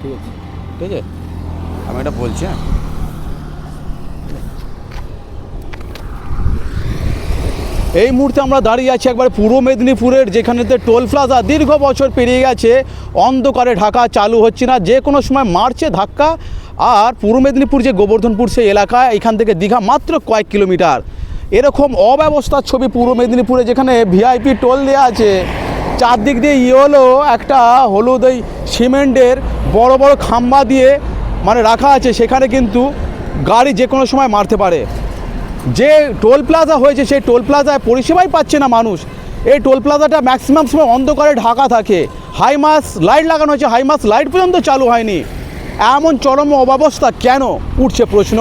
ঠিক আছে। ঠিক আছে? আমি এটা বলছি হ্যাঁ? এই মুহূর্তে আমরা দাঁড়িয়ে আছি একবার পূর্ব মেদিনীপুরের যেখানেতে টোল প্লাজা দীর্ঘ বছর পেরিয়ে গেছে। অন্ধকারে ঢাকা চালু হচ্ছে না যে কোনো সময় মারছে ধাক্কা। আর পূর্ব মেদিনীপুর যে গোবর্ধনপুর সেই এলাকায় এখান থেকে দীঘা মাত্র কয়েক কিলোমিটার। এরকম অব্যবস্থার ছবি পূর্ব মেদিনীপুরে যেখানে ভিআইপি টোল দেওয়া আছে। চারদিক দিয়ে ইয়েলো একটা হলুদ ওই সিমেন্টের বড় বড় খাম্বা দিয়ে মানে রাখা আছে, সেখানে কিন্তু গাড়ি যে কোনো সময় মারতে পারে। যে টোল প্লাজা হয়েছে, সেই টোল প্লাজায় পরিষেবাই পাচ্ছে না মানুষ। এই টোল প্লাজাটা ম্যাক্সিমাম সময় অন্ধকারে ঢাকা থাকে। হাই মাস লাইট লাগানো হয়েছে হাই মাস লাইট পর্যন্ত চালু হয়নি। এমন চরম অব্যবস্থা কেন? উঠছে প্রশ্ন।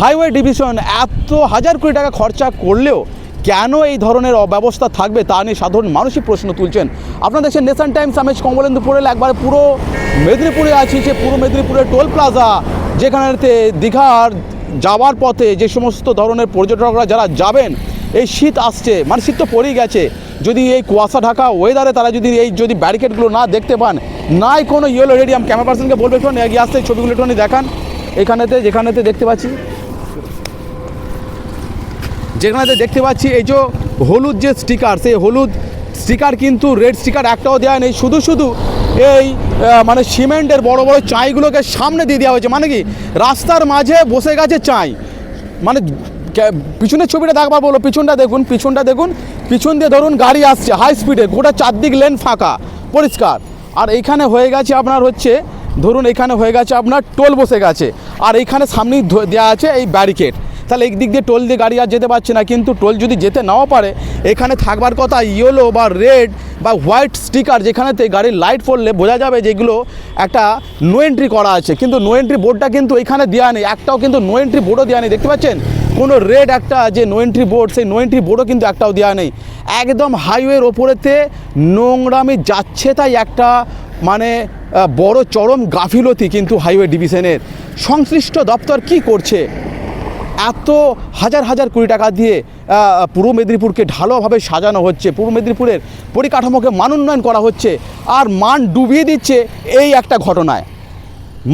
হাইওয়ে ডিভিশন এত হাজার কোটি টাকা খরচা করলেও কেন এই ধরনের অব্যবস্থা থাকবে তা নিয়ে সাধারণ মানুষই প্রশ্ন তুলছেন। আপনারা দেখছেন নেশন টাইমস আমি কমলেন্দুপুরে, একবার পুরো মেদিনীপুরে আছি যে পুরো মেদিনীপুরের টোল প্লাজা যেখানেতে দীঘার যাওয়ার পথে যে সমস্ত ধরনের পর্যটকরা যারা যাবেন, এই শীত আসছে মানে শীত তো পড়েই গেছে। যদি এই কুয়াশা ঢাকা ওয়েদারে তারা যদি এই যদি ব্যারিকেডগুলো না দেখতে পান, নাই কোনো ইয়েলো রেডিয়াম ক্যামেরা পার্সনকে বলবে একটু আসতে, ছবিগুলো একটুখানি দেখান। এখানেতে, যেখানেতে দেখতে পাচ্ছি যেখানে দেখতে পাচ্ছি এই যে হলুদ যে স্টিকার সেই হলুদ স্টিকার কিন্তু রেড স্টিকার একটাও দেওয়া নেই। শুধু শুধু এই মানে সিমেন্টের বড় বড় চাইগুলোকে সামনে দিয়ে দেওয়া হয়েছে। মানে কি? রাস্তার মাঝে বসে গেছে চাই। মানে পিছনের ছবিটা দেখবার বলো, পিছনটা দেখুন পিছনটা দেখুন। পিছন দিয়ে ধরুন গাড়ি আসছে হাই স্পিডে গোটা চারদিক লেন ফাঁকা, পরিষ্কার। আর এইখানে হয়ে গেছে আপনার হচ্ছে, ধরুন এখানে হয়ে গেছে আপনার টোল বসে গেছে। আর এইখানে সামনেই দেওয়া আছে এই ব্যারিকেড তাহলে এই দিক দিয়ে টোল দিয়ে গাড়ি আর যেতে পারছে না। কিন্তু টোল যদি যেতে নাও পারে, এখানে থাকবার কথা ইয়েলো বা রেড বা হোয়াইট স্টিকার যেখানেতে গাড়ির লাইট পড়লে বোঝা যাবে যেগুলো একটা নো এন্ট্রি করা আছে। কিন্তু নো এন্ট্রি বোর্ডটা কিন্তু এখানে দেওয়া নেই। একটাও কিন্তু নো এন্ট্রি বোর্ডও দেওয়া নেই। দেখতে পাচ্ছেন? কোনো রেড একটা যে নো এন্ট্রি বোর্ড, সেই নো এন্ট্রি বোর্ডও কিন্তু একটাও দেওয়া নেই। একদম হাইওয়ের ওপরেতে নোংরামি যাচ্ছে তাই একটা মানে বড় চরম গাফিলতি কিন্তু হাইওয়ে ডিভিশনের। সংশ্লিষ্ট দপ্তর কি করছে? এত হাজার হাজার কোটি টাকা দিয়ে পূর্ব মেদিনীপুরকে ঢালোভাবে সাজানো হচ্ছে। পূর্ব মেদিনীপুরের পরিকাঠামোকে মান উন্নয়ন করা হচ্ছে আর মান ডুবিয়ে দিচ্ছে এই একটা ঘটনায়।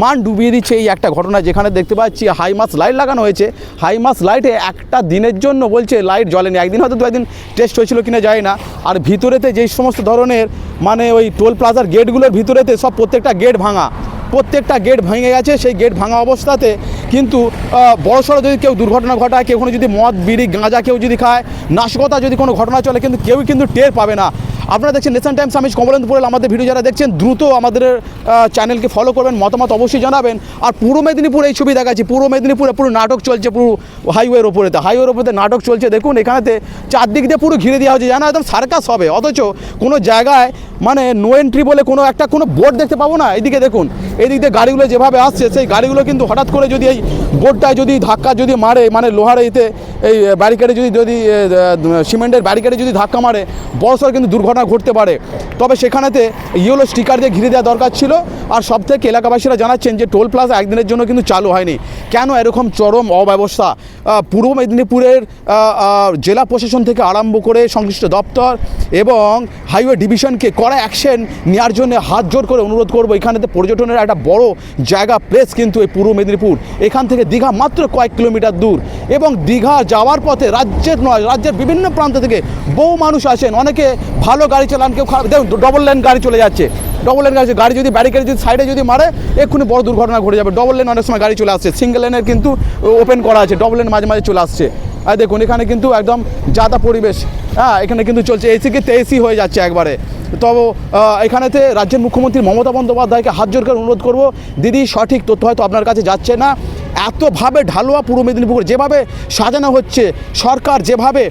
মান ডুবিয়ে দিচ্ছে এই একটা ঘটনা যেখানে দেখতে পাচ্ছি হাইমাস লাইট লাগানো হয়েছে। হাইমাস লাইটে একটা দিনের জন্য বলছে লাইট জ্বলেনি। একদিন হয়তো দু একদিন টেস্ট হয়েছিল কিনা যায় না। আর ভিতরেতে যেই সমস্ত ধরনের মানে ওই টোল প্লাজার গেটগুলোর ভিতরেতে সব প্রত্যেকটা গেট ভাঙা। প্রত্যেকটা গেট ভেঙে গেছে। সেই গেট ভাঙা অবস্থাতে কিন্তু বড় সড়ো যদি কেউ দুর্ঘটনা ঘটায়, কেউ কোনো যদি মদ, বিড়ি, গাঁজা কেউ যদি খায়, নাশকতা যদি কোনো ঘটনা চলে, কিন্তু কেউই কিন্তু টের পাবে না। আপনারা দেখছেন নেশন টাইমস আমি কমলেন্দপুরের আমাদের ভিডিও যারা দেখছেন, দ্রুত আমাদের চ্যানেলকে ফলো করবেন, মতামত অবশ্যই জানাবেন। আর পূর্ব মেদিনীপুর এই ছবি দেখাচ্ছি। পূর্ব মেদিনীপুরে পুরো নাটক চলছে, পুরো হাইওয়ের ওপরেতে হাইওয়ের ওপরে নাটক চলছে। দেখুন, এখানেতে চারদিক দিয়ে পুরো ঘিরে দেওয়া হচ্ছে জানা একদম সার্কাস হবে। অথচ কোনো জায়গায় মানে নো এন্ট্রি বলে কোনো একটা, কোনো বোর্ড দেখতে পাবো না। এদিকে দেখুন এদিক দিয়ে গাড়িগুলো যেভাবে আসছে, সেই গাড়িগুলো কিন্তু হঠাৎ করে যদি এই বোর্ডটায় যদি ধাক্কা যদি মারে মানে লোহার এতে, এই ব্যারিকেডে যদি যদি সিমেন্টের ব্যারিকেডে যদি ধাক্কা মারে, বড়সড় কিন্তু দুর্ঘটনা ঘটতে পারে। তবে সেখানেতে ইয়েলো স্টিকার দিয়ে ঘিরে দেওয়া দরকার ছিল। আর সব থেকে এলাকাবাসীরা জানাচ্ছেন যে টোল প্লাজা একদিনের জন্য কিন্তু চালু হয়নি। কেন এরকম চরম অব্যবস্থা? পূর্ব মেদিনীপুরের জেলা প্রশাসন থেকে আরম্ভ করে সংশ্লিষ্ট দপ্তর এবং হাইওয়ে ডিভিশনকে কড়া অ্যাকশন নেওয়ার জন্য হাত জোর করে অনুরোধ করব। এখানেতে পর্যটনের একটা বড় জায়গা প্লেস কিন্তু এই পূর্ব মেদিনীপুর। এখান থেকে দীঘা মাত্র কয়েক কিলোমিটার দূর। এবং দীঘা যাওয়ার পথে রাজ্যের নয়, রাজ্যের বিভিন্ন প্রান্ত থেকে বহু মানুষ আসেন। অনেকে ভালো গাড়ি চালান, কেউ খারাপ দেখুন ডবল লেন গাড়ি চলে যাচ্ছে। ডবল লেন গাড়ি গাড়ি যদি ব্যারিকেড যদি সাইডে যদি মারে, এক্ষুনি বড় দুর্ঘটনা ঘটে যাবে। ডবল লেন অনেক সময় গাড়ি চলে আসছে। সিঙ্গেল লেনের কিন্তু ওপেন করা আছে। ডবল লেন মাঝে মাঝে চলে আসছে। আর দেখুন, এখানে কিন্তু একদম যাতা পরিবেশ। হ্যাঁ এখানে কিন্তু চলছে। এসি কে তেসি হয়ে যাচ্ছে একবারে। তবে এখানেতে রাজ্যের মুখ্যমন্ত্রী মমতা বন্দ্যোপাধ্যায়কে হাত জোর করে অনুরোধ করব। দিদি, সঠিক তথ্য হয়তো আপনার কাছে যাচ্ছে না। এতভাবে ঢালোয়া পূর্ব মেদিনীপুর, যেভাবে সাজানো হচ্ছে, সরকার যেভাবে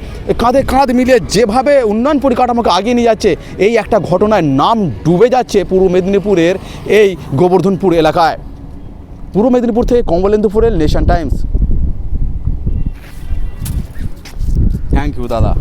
কাঁধে কাঁধ মিলিয়ে যেভাবে উন্নয়ন পরিকাঠামোকে আগিয়ে নিয়ে যাচ্ছে, এই একটা ঘটনায় নাম ডুবে যাচ্ছে পূর্ব মেদিনীপুরের এই গোবর্ধনপুর এলাকায়। পূর্ব মেদিনীপুর থেকে কমলেন্দুপুরের নেশন টাইমস থ্যাংক ইউ দাদা।